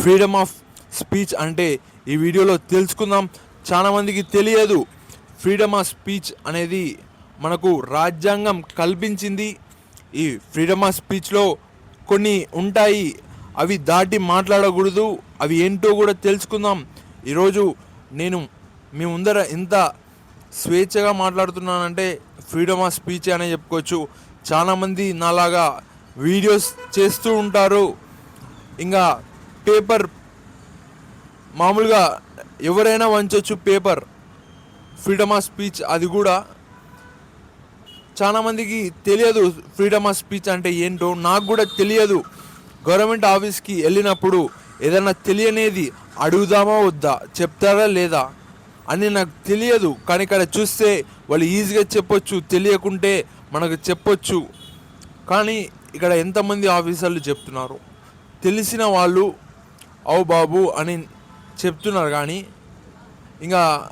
Freedom of speech అంటే ఈ వీడియోలో తెలుసుకుందాం. చాలామందికి తెలియదు. ఫ్రీడమ్ ఆఫ్ స్పీచ్ అనేది మనకు రాజ్యాంగం కల్పించింది. ఈ ఫ్రీడమ్ ఆఫ్ స్పీచ్లో కొన్ని ఉంటాయి. అవి దాటి మాట్లాడకూడదు. అవి ఏంటో కూడా తెలుసుకుందాం. ఈరోజు నేను మీ ముందర ఎంత స్వేచ్ఛగా మాట్లాడుతున్నానంటే ఫ్రీడమ్ ఆఫ్ స్పీచ్ అనే చెప్పుకోవచ్చు. చాలామంది నాలాగా వీడియోస్ చేస్తూ ఉంటారు. ఇంకా పేపర్ మామూలుగా ఎవరైనా వంచవచ్చు పేపర్ ఫ్రీడమ్ ఆఫ్ స్పీచ్ అది కూడా. చాలామందికి తెలియదు ఫ్రీడమ్ ఆఫ్ స్పీచ్ అంటే ఏంటో నాకు కూడా తెలియదు. గవర్నమెంట్ ఆఫీస్కి వెళ్ళినప్పుడు ఏదైనా తెలియనేది అడుగుదామా వద్దా చెప్తారా లేదా అని నాకు తెలియదు. కానీ ఇక్కడ చూస్తే వాళ్ళు ఈజీగా చెప్పొచ్చు తెలియకుంటే మనకు చెప్పొచ్చు. కానీ ఇక్కడ ఎంతమంది ఆఫీసర్లు చెప్తున్నారు? తెలిసిన వాళ్ళు అవు బాబు అని చెప్తున్నారు కానీ ఇంకా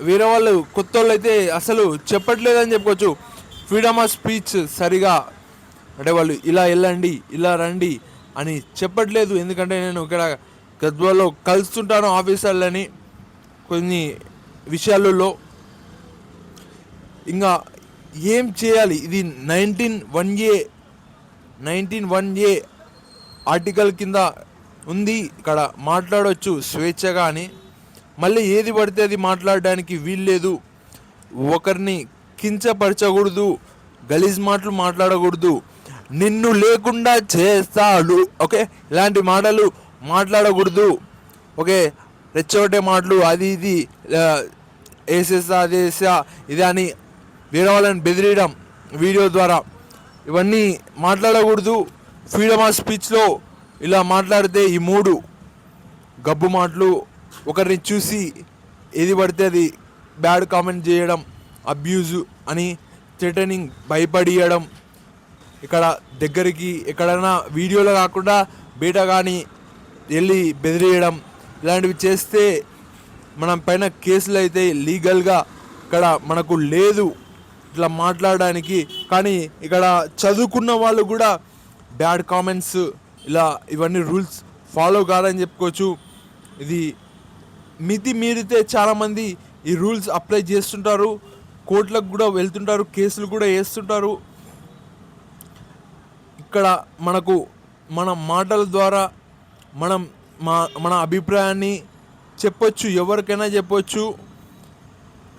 వేరే వాళ్ళు కొత్త వాళ్ళు అయితే అసలు చెప్పట్లేదని చెప్పుకోవచ్చు. ఫ్రీడమ్ ఆఫ్ స్పీచ్ సరిగా అంటే వాళ్ళు ఇలా వెళ్ళండి ఇలా రండి అని చెప్పట్లేదు. ఎందుకంటే నేను ఇక్కడ గద్వాలో కలుస్తుంటాను ఆఫీసర్లని కొన్ని విషయాలలో. ఇంకా ఏం చేయాలి? ఇది nineteen one A nineteen one A article కింద ఉంది ఇక్కడ మాట్లాడవచ్చు స్వేచ్ఛగా అని. మళ్ళీ ఏది పడితే అది మాట్లాడడానికి వీల్లేదు. ఒకరిని కించపరచకూడదు గలీజ్ మాటలు మాట్లాడకూడదు. నిన్ను లేకుండా చేస్తాడు. ఓకే? ఇలాంటి మాటలు మాట్లాడకూడదు. ఓకే? రెచ్చగొట్టే మాటలు అది ఇది వేసేస్తా అది వేసా ఇది అని వేరే వాళ్ళని బెదిరియడం వీడియో ద్వారా. ఇవన్నీ మాట్లాడకూడదు. ఫ్రీడమ్ ఆఫ్ స్పీచ్లో ఇలా మాట్లాడితే ఈ మూడు గబ్బు మాటలు ఒకరిని చూసి ఏది పడితే అది బ్యాడ్ కామెంట్ చేయడం అబ్యూజ్ అని థ్రెటనింగ్ భయపడియడం. ఇక్కడ దగ్గరికి ఎక్కడైనా వీడియోలో కాకుండా బయట కానీ వెళ్ళి బెదిరియడం ఇలాంటివి చేస్తే మనం పైన కేసులు అయితే లీగల్గా ఇక్కడ మనకు లేదు ఇట్లా మాట్లాడడానికి. కానీ ఇక్కడ చదువుకున్న వాళ్ళు కూడా బ్యాడ్ కామెంట్స్ ఇలా ఇవన్నీ రూల్స్ ఫాలో కాదని చెప్పుకోవచ్చు. ఇది మితి మీరితే చాలామంది ఈ రూల్స్ అప్లై చేస్తుంటారు. కోర్టులకు కూడా వెళ్తుంటారు కేసులు కూడా వేస్తుంటారు. ఇక్కడ మనకు మన మాటల ద్వారా మనం మా మన అభిప్రాయాన్ని చెప్పొచ్చు ఎవరికైనా చెప్పొచ్చు.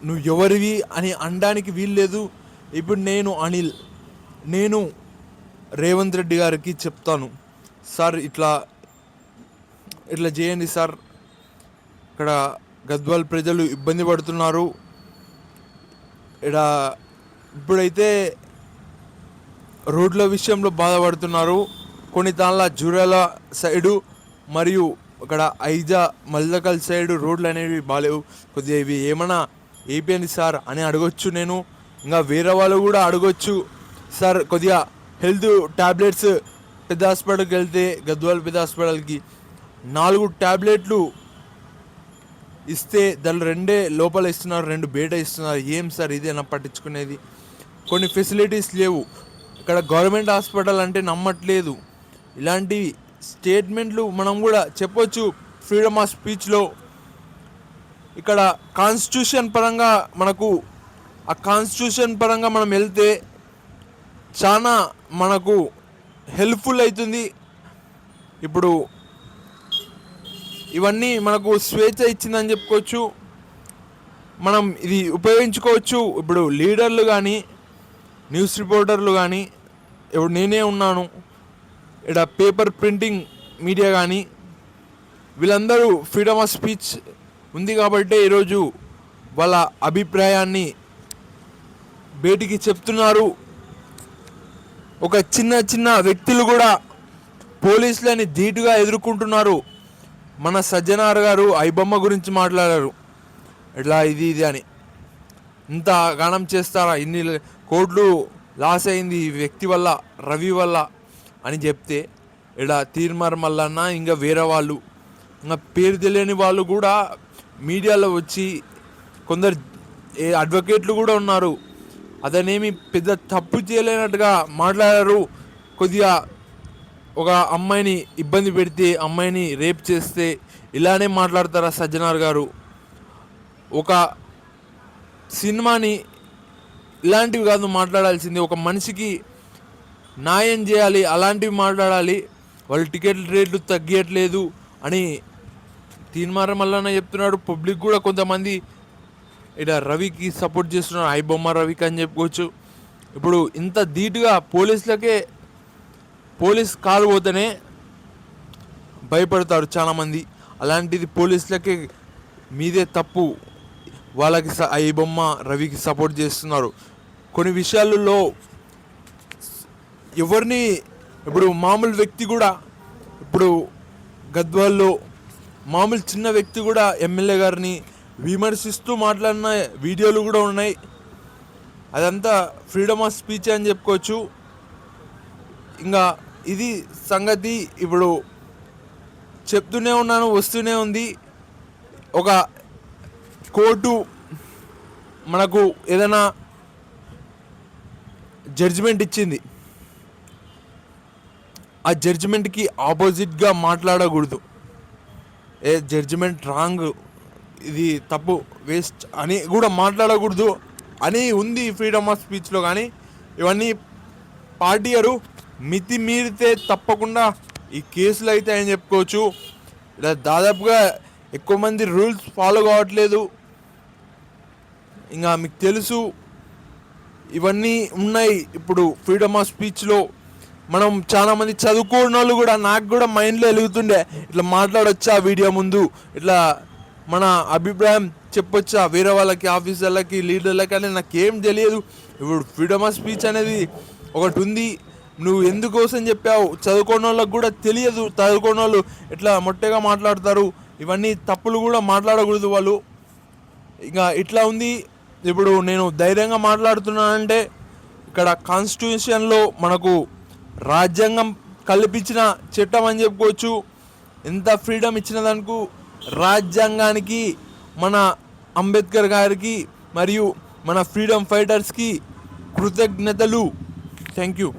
నువ్వు ఎవరివి అని అనడానికి వీల్లేదు ఇప్పుడు నేను అనిల్ నేను రేవంత్ రెడ్డి గారికి చెప్తాను. సార్ ఇట్లా ఇట్లా చేయండి సార్. ఇక్కడ గద్వాల్ ప్రజలు ఇబ్బంది పడుతున్నారు. ఇక్కడ ఇప్పుడైతే రోడ్ల విషయంలో బాధపడుతున్నారు. కొన్ని తాళ్ళ జూరాల సైడు మరియు ఇక్కడ ఐజా మల్దకల్ సైడ్ రోడ్లు అనేవి బాగాలేవు కొద్దిగా ఇవి ఏమైనా ఏపీఎంది సార్ అని అడగొచ్చు నేను. ఇంకా వేరే వాళ్ళు కూడా అడగొచ్చు. సార్ కొద్దిగా హెల్త్ ట్యాబ్లెట్స్ పెద్ద హాస్పిటల్కి వెళ్తే గద్వాల పెద్ద హాస్పిటల్కి నాలుగు ట్యాబ్లెట్లు ఇస్తే దాని రెండే లోపల ఇస్తున్నారు రెండు బయట ఇస్తున్నారు. ఏం సార్ ఇదేనా పట్టించుకునేది? కొన్ని ఫెసిలిటీస్ లేవు. ఇక్కడ గవర్నమెంట్ హాస్పిటల్ అంటే నమ్మట్లేదు. ఇలాంటి స్టేట్మెంట్లు మనం కూడా చెప్పొచ్చు ఫ్రీడమ్ ఆఫ్ స్పీచ్లో. ఇక్కడ కాన్స్టిట్యూషన్ పరంగా మనకు ఆ కాన్స్టిట్యూషన్ పరంగా మనం వెళ్తే చాలా మనకు హెల్ప్ఫుల్ అవుతుంది ఇప్పుడు ఇవన్నీ మనకు స్వేచ్ఛ ఇచ్చిందని చెప్పుకోవచ్చు. మనం ఇది ఉపయోగించుకోవచ్చు. ఇప్పుడు లీడర్లు కానీ న్యూస్ రిపోర్టర్లు కానీ ఇప్పుడు నేనే ఉన్నాను. ఇక్కడ పేపర్ ప్రింటింగ్ మీడియా కానీ వీళ్ళందరూ ఫ్రీడమ్ ఆఫ్ స్పీచ్ ఉంది కాబట్టి ఈరోజు వాళ్ళ అభిప్రాయాన్ని బయటికి చెప్తున్నారు. ఒక చిన్న చిన్న వ్యక్తులు కూడా పోలీసులని ధీటుగా ఎదుర్కొంటున్నారు. మన సజ్జనార్ గారు ఐబొమ్మ గురించి మాట్లాడారు. ఇట్లా ఇది ఇది అని. ఇంత గానం చేస్తారా? ఇన్ని కోట్లు లాస్ అయింది ఈ వ్యక్తి వల్ల రవి వల్ల అని చెప్తే ఇలా తీర్మార్ మల్లన్న ఇంకా వేరే వాళ్ళు. ఇంకా పేరు తెలియని వాళ్ళు కూడా మీడియాలో వచ్చి కొందరు ఏ అడ్వకేట్లు కూడా ఉన్నారు. అతనేమి పెద్ద తప్పు చేయలేనట్టుగా మాట్లాడారు. కొద్దిగా ఒక అమ్మాయిని ఇబ్బంది పెడితే అమ్మాయిని రేప్ చేస్తే ఇలానే మాట్లాడతారా సజ్జనార్ గారు? ఒక సినిమాని ఇలాంటివి కాదు మాట్లాడాల్సింది. ఒక మనిషికి న్యాయం చేయాలి అలాంటివి మాట్లాడాలి. వాళ్ళు టికెట్ రేట్లు తగ్గట్లేదు అని తీన్మారం మల్లన్న చెప్తున్నాడు. పబ్లిక్ కూడా కొంతమంది ఇక్కడ రవికి సపోర్ట్ చేస్తున్నారు ఐ బొమ్మ రవికి అని చెప్పుకోవచ్చు. ఇప్పుడు ఇంత ధీటుగా పోలీసులకే పోలీస్ కారు పోతేనే భయపడతారు చాలామంది. అలాంటిది పోలీసులకే మీదే తప్పు. వాళ్ళకి స- ఐ బొమ్మ రవికి సపోర్ట్ చేస్తున్నారు. కొన్ని విషయాలలో ఎవరిని ఇప్పుడు మామూలు వ్యక్తి కూడా ఇప్పుడు గద్వాల్లో మామూలు చిన్న వ్యక్తి కూడా ఎమ్మెల్యే గారిని విమర్శిస్తూ మాట్లాడిన వీడియోలు కూడా ఉన్నాయి. అదంతా ఫ్రీడమ్ ఆఫ్ స్పీచ్ అని చెప్పుకోవచ్చు. ఇంకా ఇది సంగతి ఇప్పుడు చెప్తూనే ఉన్నాను వస్తూనే ఉంది. ఒక కోర్టు మనకు ఏదైనా జడ్జిమెంట్ ఇచ్చింది. ఆ జడ్జిమెంట్కి ఆపోజిట్గా మాట్లాడకూడదు. ఏ జడ్జిమెంట్ రాంగ్ ఇది తప్పు వేస్ట్ అని కూడా మాట్లాడకూడదు అని ఉంది ఫ్రీడమ్ ఆఫ్ స్పీచ్లో కానీ. ఇవన్నీ పాటియరు మితి మీరితే తప్పకుండా ఈ కేసులు అయితే అని చెప్పుకోవచ్చు. ఇలా దాదాపుగా ఎక్కువ మంది రూల్స్ ఫాలో కావట్లేదు. ఇంకా మీకు తెలుసు ఇవన్నీ ఉన్నాయి ఇప్పుడు ఫ్రీడమ్ ఆఫ్ స్పీచ్లో మనం చాలామంది చదువుకున్న వాళ్ళు కూడా నాకు కూడా మైండ్లో వెలుగుతుండే ఇట్లా మాట్లాడొచ్చా వీడియో ముందు ఇట్లా మన అభిప్రాయం చెప్పొచ్చా? వేరే వాళ్ళకి ఆఫీసర్లకి లీడర్లకి అని నాకేం తెలియదు. ఇప్పుడు ఫ్రీడమ్ ఆఫ్ స్పీచ్ అనేది ఒకటి ఉంది నువ్వు ఎందుకోసం చెప్పావు? చదువుకున్న వాళ్ళకి కూడా తెలియదు. చదువుకున్న వాళ్ళు ఇట్లా మొట్టగా మాట్లాడతారు? ఇవన్నీ తప్పులు కూడా మాట్లాడకూడదు వాళ్ళు. ఇంకా ఇట్లా ఉంది. ఇప్పుడు నేను ధైర్యంగా మాట్లాడుతున్నానంటే ఇక్కడ కాన్స్టిట్యూషన్లో మనకు రాజ్యాంగం కల్పించిన చట్టం అని చెప్పుకోవచ్చు. ఎంత ఫ్రీడమ్ ఇచ్చిన దానికి రాజ్యాంగానికి మన అంబేద్కర్ గారికి మరియు మన ఫ్రీడమ్ ఫైటర్స్కి కృతజ్ఞతలు. Thank you